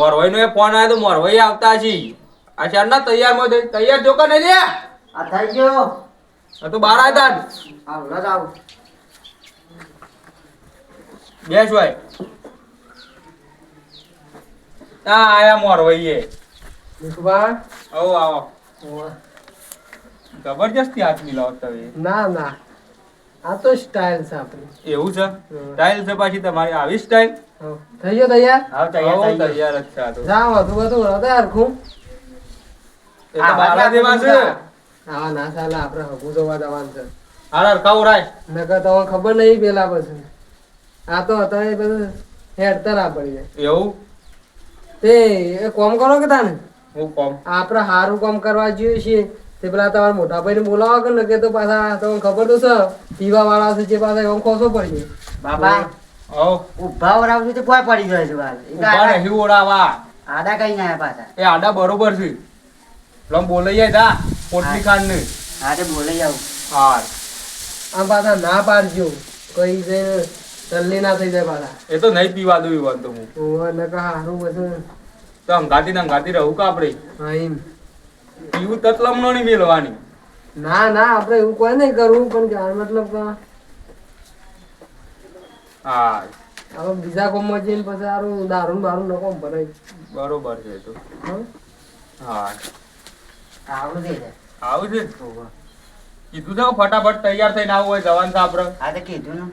મોરવાઈ નો એ phone આવ્યો તો મોરવાઈ આવતા છી. આ ચારના તૈયારમાં તૈયાર જો નહીં લે આ થઈ ગયો. આ તો બહાર આવ્યા તા આવ લજ આવ. બેસ ભાઈ. હા આયા મોરવાઈ એ ભીખુભા આવો. આવો જબરજસ્તી હાથ મિલાવતા ના ના. આ તો સ્ટાઇલ છે આપણી. એવું છે? સ્ટાઇલ છે પાછી તમારી આવી સ્ટાઇલ થઈ ગયો તૈયાર? હા તૈયાર તૈયાર. જ છે આ તો. જાઓ હતું બધું હૃદય હરખું એ તો બારા દેવા છે. હા ના સાલા આપણે હગું જોવા જવાનું છે. હાર હરખાવું રાય. નકર તો ખબર નહીં પેલા પછી. આ તો અત્યારે બધું હેડતર આ પડી જાય એવું? તે એ કોમ કરો કે તાને? હું કોમ? આપણે સારું કોમ કરવા જોઈએ છીએ. તે પેલા તમારા મોટા ભાઈને બોલાવો કે ને કે તો પાછા તમને ખબર તો છે. પીવા વાળા છે જે પાછા એમ ખોસો પડી બાબા આવો ઊભા વરાવશું તો કોઈ પડી ગયો છે બાલ ઊભા આડા- નહીં આડા કઈ ના પાછા. એ આડા બરોબર છે. લમ બોલાઈ જાય તા પોટલી ખાંડ ને હા તે બોલે જાવ હાર. આમ પાછા ના પાડજો. કઈ છે તલ્લી ના થઈ જાય પાછા. એ તો નહીં પીવા દઉં તો હું. હારું બધું તો અંગાતી ને અંગાતી રહું કે આપણે? હા એમ. પીવું તતલમ નો નહીં મેલવાની ના ના આપણે એવું કોઈ નહીં કરવું પણ કે આ મતલબ હા. હવે બીજા કોમમાં જઈને પછી સારું દારૂ ને બારૂ ન કોમ ભરાય. બરોબર છે તો. હા. આવું છે આવું છે કીધું છે ફટાફટ તૈયાર થઈને આવું હોય જવાન સાહેબ આપણે હા તો કીધું ને.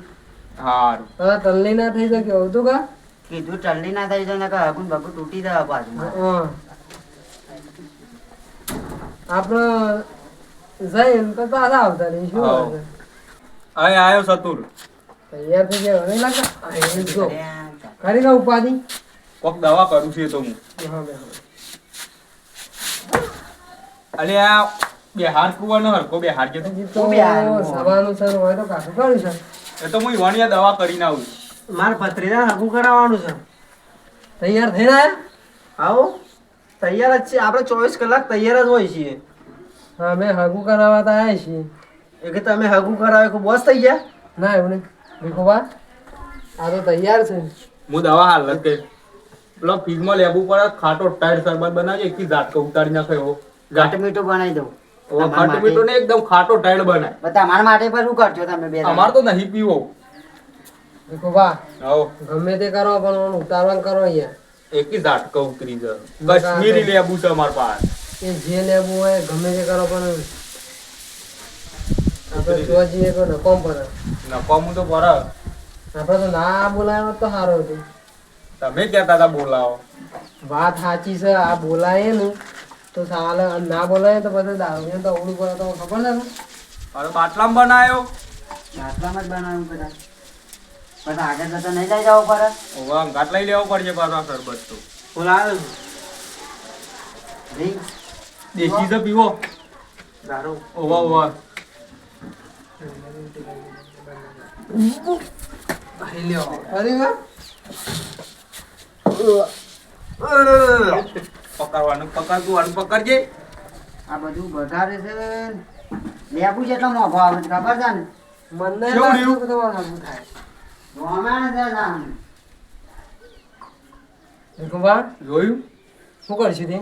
હારું. હવે તલ્લી ના થઈ શકે એવું તું કા? કીધું ચલ્લી ના થઈ જાય ને કે હગું બગું તૂટી જાય પાછું. હા. આપણે જઈને તો પાછા આવતા રહી શું હા. વાત છે? અહીં આવ્યો સતુર. તૈયાર થઈ ગયો નહીં જો કરી દઉં ઉપાધિ? કોક દવા કરું છું તો હું. બે. અલે આ બેહાર કુવાનો હરકો બી હારું. તો સવારનું સર હોય તો કાઢું કાઢ્યું છે. એ તો હું વણિયા દવા કરીને આવું મારે પત્રીના હગું કરાવવાનું છે. તૈયાર થઈને આયા આવો. તૈયાર જ છે આપણે ચોવીસ કલાક તૈયાર જ હોય છીએ. હા મેં હગું કરાવવા તો આવ્યા છીએ. એ કે તમે હગું કરાવે કે બોસ થઈ ગયા? ના એવું નહીં. ભીખુભા આ તો તૈયાર છે. હું દવા હાલ લખે પેલો ફીજમાં લેવું પડે ખાટો ટાઈટ શરબત બનાવજે એકથી ઝાટકો ઉતારી નાખે એવો. ઘાટ મીઠું બનાવી દઉં. ઓ ખાટો મીઠો ને એકદમ ખાટો ટાઈટ બનાય. પણ તમારા માટે પણ શું કરજો તમે બે અમાર તો નહીં પીવો. ભીખુભા આવો. ગમે તે કરો પણ ઉતારવાનું કરો અહીંયા. એકી ઝાટકો ઉતરી જાય કશ્મીરી લેબુ છે અમાર પાસે. એ જે લેવું હોય ગમે તે કરો પણ આપણે જોવા તો નકોમ પડે નકામું તો પર. આપણે તો ના બોલાયો તો સારું હતું. તમે કહેતા હતા બોલાવો. વાત સાચી છે આ બોલાય ને તો સાલે ના બોલાય તો પછી દારૂ. તો અવળું પડે તો ખબર છે ને અરે બાટલામાં બનાવ્યો આટલામાં જ બનાવ્યું બધા પછી આગળ જતા નહીં જાય જવું પડે. ઓવા અંગાટ લઈ લેવો પડશે પાછો શરબત તો. બોલાવે દેશી છે પીવો. દારૂ. ઓવા ઓવા અરે વાહ. પકડવાનું પકડતું અને પકડજે. આ બધું વધારે છે. લેબુ જેટલો મોંઘો આવે છે ખબર છે ને? મને થાય. જોયું? શું કરશું તે?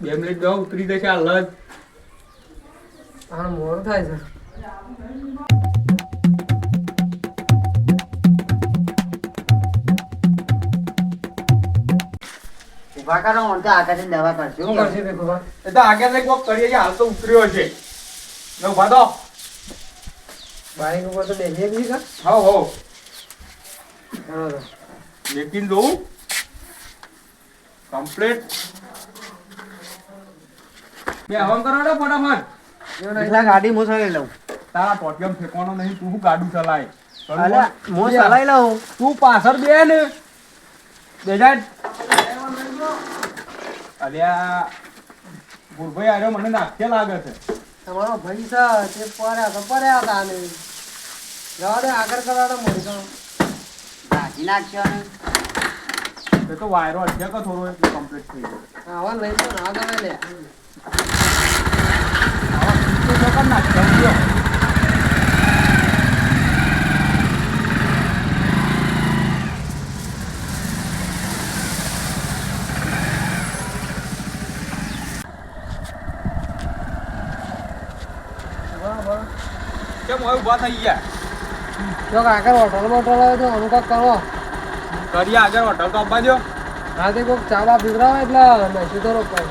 બે મિનિટ બે ઉતરી જશે આ મોડું થાય છે. ઊભા કરો હું તો આગળથી દવા કરશું. શું કરશું ભીખુભા એ તો આગળ ને કોક કરીએ હાલ તો ઉતર્યો છે. ઊભા તો. બાઈક ઉપર તો બેસીએ બી કા હો હો હા. લેકિન દઉં કમ્પ્લીટ બે હવન કરાડો ને ફટાફટ? એટલા ગાડી મો ચલાવી લઉં. તારા ટોટિયમ ફેંકવાનો નહીં તું શું ગાડું ચલાય? અલ્યા હું ચલાવી લઉં. તું પાછળ બે ને બેજા અલ્યા ગુરભાઈ આવ્યો મને નાખ્ય લાગે છે. તમારો ભાઈ છે તે પર્યા તો પર્યા હતા ને. આગળ કરવાનો મળતો ઇન્ડક્શન એ તો વાયરો અત્યારે થોડો એટલે કમ્પ્લીટ થઈ ગયો આવા લઈ તો ના તમે લે કેમ ઉભા થઈ ગયા જો આગળ હોટલ બોટલ હોય તો અમુક કરો. કરીએ આગળ હોટલ તો આપવા દો હા તે કોઈક ચા બા પીવડાવે એટલે નશી તો રોકાય.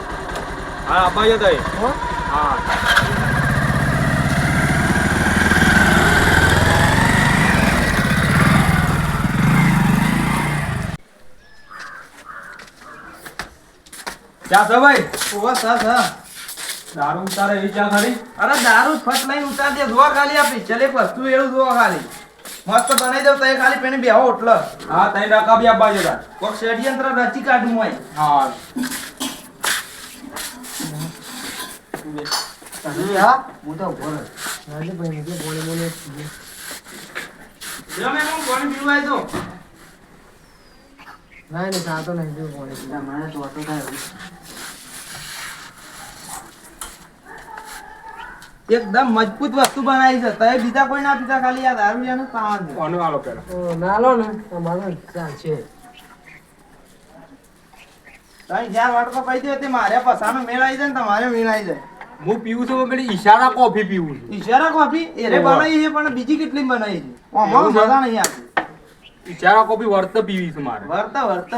હા આપવા દો તઈ. હા? ચા છે ભાઈ? ઓવા સર સર દારૂ ઉતારે એવી ચા ખાલી અરે દારૂ ફટ લઈને ઉતાર દે જોવા ખાલી આપી. ચલ એક વસ્તુ એવું જોવા ખાલી. મસ્ત બનાવી દઉં તય એ ખાલી પેને બેહો ઓટલો હા તઈ રકા બી આબા જરા કોક ષડયંત્ર રચી કાઢું હોય. હા. તમે હા? હું તો. ભાઈ બોલે બોલે જમે હું પાણી પીવાય તો ના નહીં ચા તો નહીં પીવું મને તો વાતો થાય એકદમ મજબૂત વસ્તુ બનાવી છે. તમે બીજા કોઈ ના પીતા ખાલી આ દારૂ યાને ખાવાનું છે. કોનું આલો પેલા. નાલો ને. તમારો ને છે. તમે જ્યાં વાટકો પડી દે તે મારે પસાનો મેળ આવી જાય ને તમારે મેળ આવી જાય. હું પીવું છું પેલી ઈશારા કોફી પીવું છું. ઈશારા કોફી? એરે બનાવી છે પણ બીજી કેટલી બનાવી છે? ઓમાં મજા નહીં આવતી. ઈશારા કોફી વર્ત પીવી છે મારે. વર્ત વર્ત.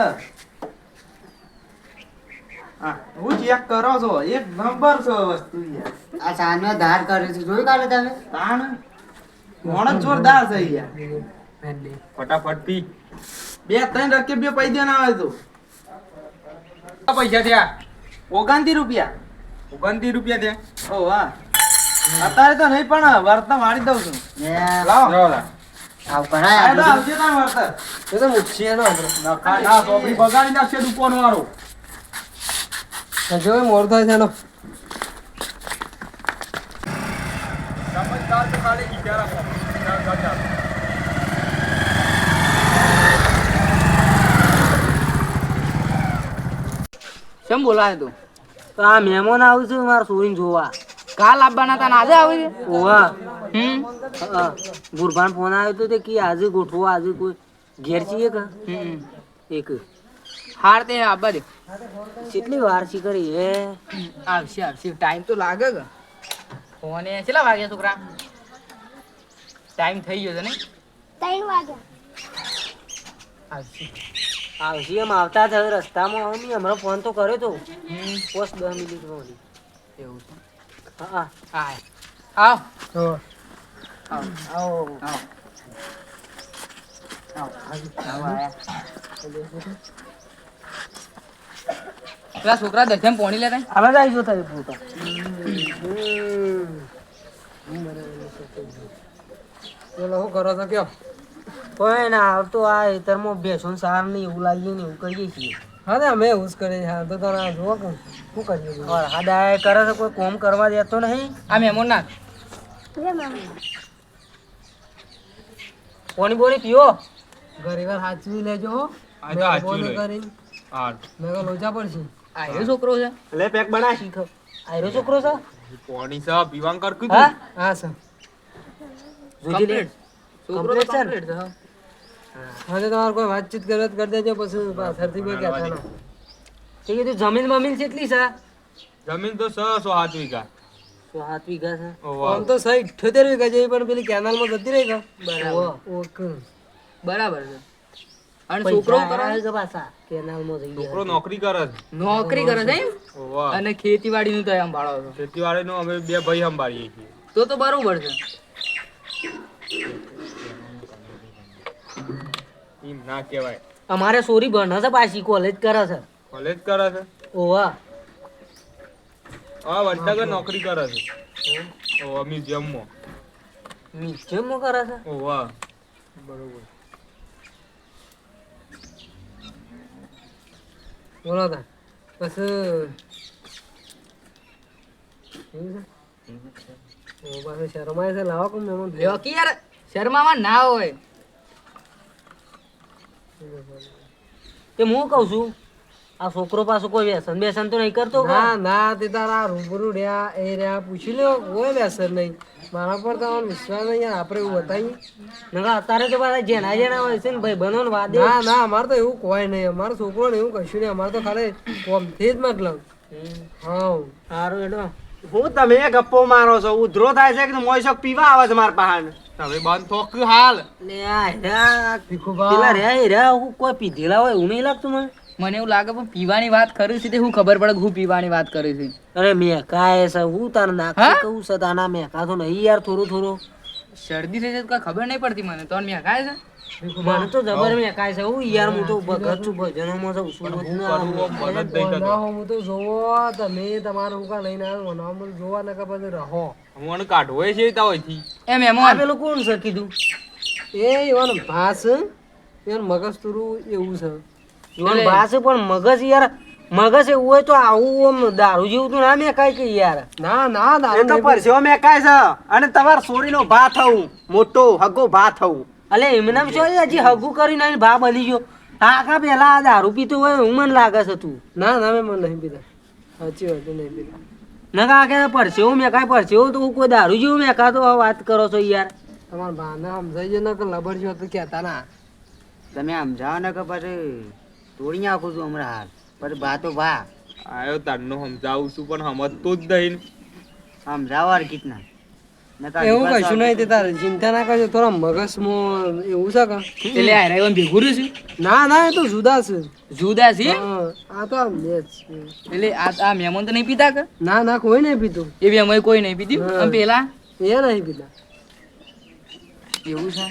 હા હું ચેક કરો છો એક નંબર છે વસ્તુ યાર. આ ચાનો ધાર કર્યો છે જોયું કાલે તમે? તાણ? મોણ જોરદાર છે યાર. ફટાફટ પી. બે ત્રણ રકે બે પૈસા ના આવે તો. પૈસા થયા? ઓગાણતી રૂપિયા. ઓગણત્રીસ રૂપિયા થયા? ઓ વાહ. અત્યારે તો નહીં પણ વર્ત મારી દઉં છું. લાવો. આવ કરાય તો વર્ત એ મૂકશે એનો ના સોપડી બગાડી નાખશે દુકાન વાળો હજુ મોર થાય છે એનો. સમજદાર તો ખાલી. કેમ બોલાય તું? તો આ મહેમાન આવું છું મારા સોરીને જોવા. કાલ આવવાના હતા આજે આવી ઓવા હમ? ગુરભાન ફોન આવ્યો તો તે કે આજે ગોઠવો આજે કોઈ ઘેર છીએ કે? હમ. એક હાર તે આપવા દે કેટલી વાર સી કરી હે? આવશે આવશે. ટાઈમ તો લાગે કે. ફોને કેટલા વાગ્યા છોકરા? ટાઈમ થઈ ગયો છે નહીં ત્રણ વાગ્યા આવશે. આવશે એમ આવતા થયો રસ્તામાં આવો નહીં. હમણાં ફોન તો કર્યો તો. પોસ્ટ દસ મિનિટમાં વળી. એવું છે. હા હા. આવ. હા આવ આવો. આવ. પેલા છોકરા દર્શન પોણી લેતા? હવે જાય જો થાય તારી પેલો શું કરો છો કયો? કોઈ ના આવતો આ હેતરમાં બેસો સાર ને એવું લાગીએ ને એવું કરીએ છીએ. હા ને અમે એવું જ કરીએ હા તો તારા જુઓ કે શું કરીએ હા દાય કરે છે કોઈ કોમ કરવા દેતો નહીં? આ મેમો ના પોણી બોણી પીઓ? ઘરે ઘર સાચવી લેજો તો લઈ. મેં લોચા પડશે. આ એવો છોકરો છે? લે પેક બનાય. શીખો. આયરો છોકરો છે? કોણી સા પીવાં કીધું. હા? હા સર. જોજી લે. છોકરો તો છે હા. હા. તો તમારે કોઈ વાતચીત કરત કરી દેજો પછી પાછળથી કોઈ કહેતા ના. તે કીધું જમીન મમીન કેટલી છે? જમીન તો સ સો સાત વીઘા. સો સાત વીઘા છે? આમ તો સહી અઠ્યોતેર વીઘા જેવી પણ પેલી કેનાલમાં જતી રહી ગયો બરાબર. ઓકે. બરાબર છે. અને છોકરો કરે પાછા કેનાલમાં જઈ છોકરો નોકરી કરે નોકરી કરે છે એમ? અને ખેતીવાડી નું તો સંભાળો છો. ખેતીવાડી નું અમે બે ભાઈ સંભાળીએ છીએ. તો તો બરોબર છે. એમ ના કહેવાય. અમારે સોરી ભણે છે પાછી કોલેજ કરે છે. કોલેજ કરે છે? ઓવા હા વડનગર નોકરી કરે છે. ઓવા મ્યુઝિયમમાં. મ્યુઝિયમમાં કરે છે? ઓવા બરોબર. બોલો તા ઓ શરમાય છે? લાવો કે મહેમાન? લ્યો યાર શર્મામાં ના હોય. તે હું કહું છું? આ છોકરો પાસે કોઈ વ્યસન બેસન તો નહીં કરતો ના ના તે તારા રૂબરૂ રહ્યા એ રહ્યા પૂછી લ્યો કોઈ વ્યસન નહીં. મારા પર તમારો વિશ્વાસ નહીં યાર આપણે એવું બતાવીએ. નકા અત્યારે તો પાછા જેના જેના હોય છે ને ભાઈ બનો ને વાદે. ના ના અમારે તો એવું કોઈ નહીં અમારો છોકરો ને એવું કશું નહીં અમારે તો ખાલી કોમથી જ મતલબ. હા. સારું એડો હું તમે ગપ્પો મારો છો ઉધરો થાય છે કે મોય શોખ પીવા આવે છે મારા પહાડ? તમે બંધ થોક હાલ. લે આ પેલા રે હેરા હું કોઈ પીધેલા હોય એવું નહીં લાગતું મને. મને એવું લાગે પણ પીવાની વાત કરી છે તે હું ખબર પડે હું પીવાની વાત કરી છે. અરે મેકા એ છે હું તાર નાખ હા? કહું છે તાના મેકા તો નહીં યાર થોડું થોડું. શરદી થઈ છે તો ખબર નહીં પડતી મને. તો મેં ખાય છે? મને તો જબર મેકાય છે. હું યાર હું તો ઘર છું ભજનોમાં છું શું બધું ના હું તો જોવો તમે તમારું કા લઈને આવ્યો મને જોવા નકા પછી રહો. હું કાઢવો છે તા એમ એમ આ પેલું કોણ છે કીધું? એ એવાનો ભાસ એનું મગજ તુરું એવું છે. ઈવન ભાષ પણ મગજ યાર મગજ એવું હોય તો આવું આમ દારૂ જેવું તો ના મેકાય કે યાર. ના ના દારૂ તો નહીં મેં મેકાય છે. અને તમાર સોરીનો ભા થવું મોટો હગો ભા થવું. અલે એમને શું છે હજી હગું કરીને આવીને ભા બની ગયો. કાકા પેલા આ દારૂ પીતો હોય હું મને લાગે છે તું. ના ના મેં મને નહીં પીતા. સાચી વાત નહીં પીતા. ના કે પરસેવો મેકાય પરસેવો તો હું કોઈ દારૂ જેવું મેં કાતો વાત કરો છો યાર. તમારા ભાને સમજાઈ ગયો ને કે લબર જો તો કહેતા ના. તમે સમજાવો ને કે પછી. તોડી નાખું છું હમણાં હાલ. પર બા તો બા. આયો તન્નો સમજાવું છું પણ સમજતો જ નહીં. સમજાવો કીતના એવું કશું નહીં તે તારે ચિંતા ના કરજો થોડા મગજમાં એવું છે કે? એટલે આ રહ્યું ભેગું રહ્યું છે? ના ના એ તો જુદા છે. જુદા છે? આ તો આમ મેચ છે. એટલે આ આ મેમોન તો નહીં પીતા કે? ના ના કોઈ નહીં પીતું એ બી અમે કોઈ નહીં પીધું? હા. પેલા? એ નહીં પીતા એવું છે?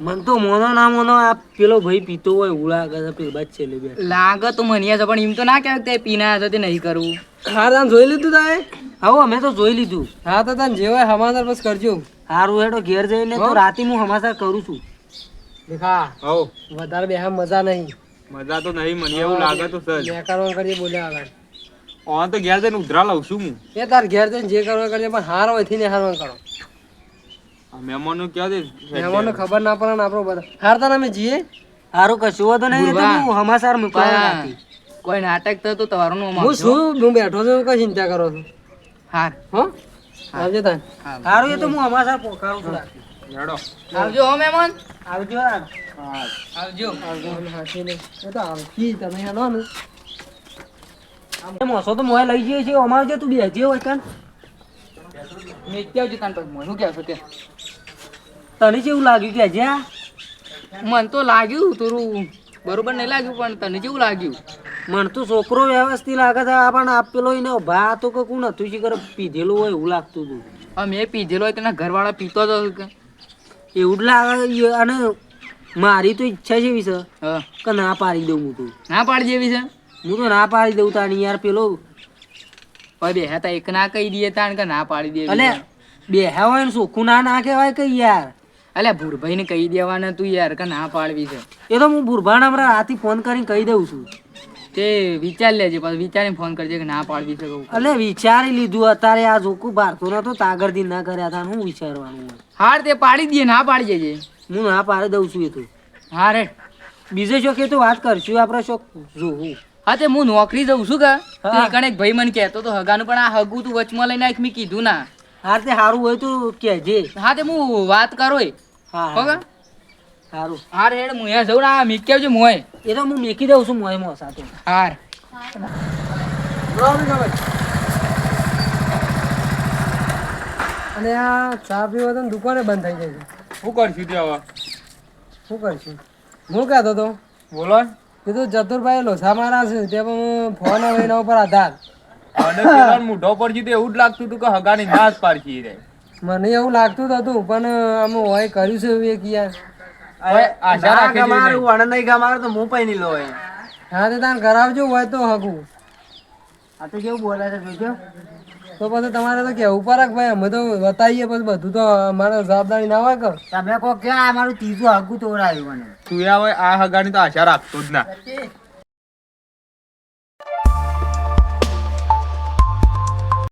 મન તો મોનો ના મોનો આ પેલો ભાઈ પીતો હોય એવું લાગે છે પેલા બાદ છેલ્લે બે. લાગે તો મનિયા છે પણ એમ તો ના કહેવાય કે તે પીના છે તે નહીં કરવું હા તાન જોઈ લીધું તારે હવે અમે તો જોઈ લીધું. હા તો તાન જે હોય હમાસર બસ કરજો. હારું હેડો ઘેર જઈને તો રાતે હું હમાસર કરું છું. દેખા હો વધારે બેહા મજા નહીં. મજા તો નહીં મને એવું લાગે તો સર બે કરવા કરીએ બોલ્યા આગળ ઓન તો ઘેર જઈને ઉધરા લઉં છું હું. એ તાર ઘેર જઈને જે કરવા કરજે પણ હાર હોયથી ને હારવાનું કરો. મહેમાનો ક્યાં દે મહેમાનો ખબર ના પડે ને આપણો બધા. હાર તાર અમે જીએ? સારું કશું હોતો નહીં તો હું હમાસાર મુકાયો નથી કોઈ નાટક થયું તો તમારું નામ હું શું? હું બેઠો છું કઈ ચિંતા કરો છો? હાર. હો? આવજો તાન. હારું. એ તો હું હમાસાર પોકારું છું. રાતે આવજો હો મહેમાન. આવજો આવજો. આવજો હાથી ને. એ તો આવતી તમે હેલો ને. મોસો તો મોય લઈ જઈએ છીએ અમારે તું બેસજે હોય કાન મેં ક્યાં જતા મને ક્યાં છો તે તને જેવું લાગ્યું કે જ્યાં મને તો લાગ્યું થોડું બરોબર નહીં લાગ્યું પણ તને જેવું લાગ્યું. મને તો છોકરો વ્યવસ્થિત લાગે છે પણ આ પેલો એને ભા તો કે કોણ હતું શી કરે પીધેલું હોય એવું લાગતું હતું. મેં પીધેલો હોય તેના ઘરવાળા પીતો હતો કે એવું જ લાગે અને મારી તો ઈચ્છા છે એવી છે હા. કે ના પાડી દઉં હું તો. ના પાડી જેવી છે? હું તો ના પાડી દઉં તાણી યાર પેલો. બે હતા એક ના કહી દઈએ તાણ કે ના પાડી દે અલે બે હોય ને સોખું ના ના કહેવાય કે યાર. અલે ભૂરભાઈ ને કહી દેવાના તું યાર કે ના પાડવી છે. એ તો હું બુરભાણ હમણાં રાતી ફોન કરીને કહી દઉં છું. તે વિચાર લેજે પછી વિચારીને ફોન કરજે કે ના પાડવી છે કહું. અલે વિચારી લીધું અત્યારે આ જોકું ભારતો નતો તાગરથી ના કર્યા હતા હું વિચારવાનું હાર તે પાડી દે ના પાડી જજે હું ના પાડી દઉં છું એ તો. હા રે. બીજે શોખ એ તો વાત કરશું આપણે શોખ જોવું. હા તે હું નોકરી જઉં છું કે? હા. એક ભાઈ મને કહેતો તો હગાનું પણ આ હગું તું વચમાં લઈને એક મેં કીધું ના. હાર તે સારું હોય તો કહેજે. હા તે હું વાત કરો હા. સારું. હાર. હેડ હું અહીંયા જઉં ને આ આવજો મોય. એ તો હું મેકી દઉં છું મોય મો તો હાર. અને આ ચા પીવો તો દુકાને બંધ થઈ જાય છે. શું કરશું તે હવે? શું કરશું? હું કહેતો હતો બોલો. કીધું ચતુરભાઈ લોસા મારા છે તે પણ ફોન એના ઉપર આધાર. અને મોઢો પરથી તો એવું જ લાગતું હતું કે હગાની નાશ પાડશી રે. મને એવું લાગતું જ હતું પણ અમે હોય કર્યું છે એવું એક યાર. આશા રાખે છે વણ નહીં ગમાર તો હું પૈની લો હા તે તાન કરાવજો હોય તો હગું. આ તો કેવું બોલે છે જોજો. તો પછી તમારે તો કેવું પડે કે ભાઈ અમે તો બતાવીએ પછી બધું તો અમારે જવાબદારી ના હોય કે. તમે કહો કે આ મારું ત્રીજું હગું તોડાયું મને. તું આ હોય આ હગાની તો આશા રાખતો જ ના.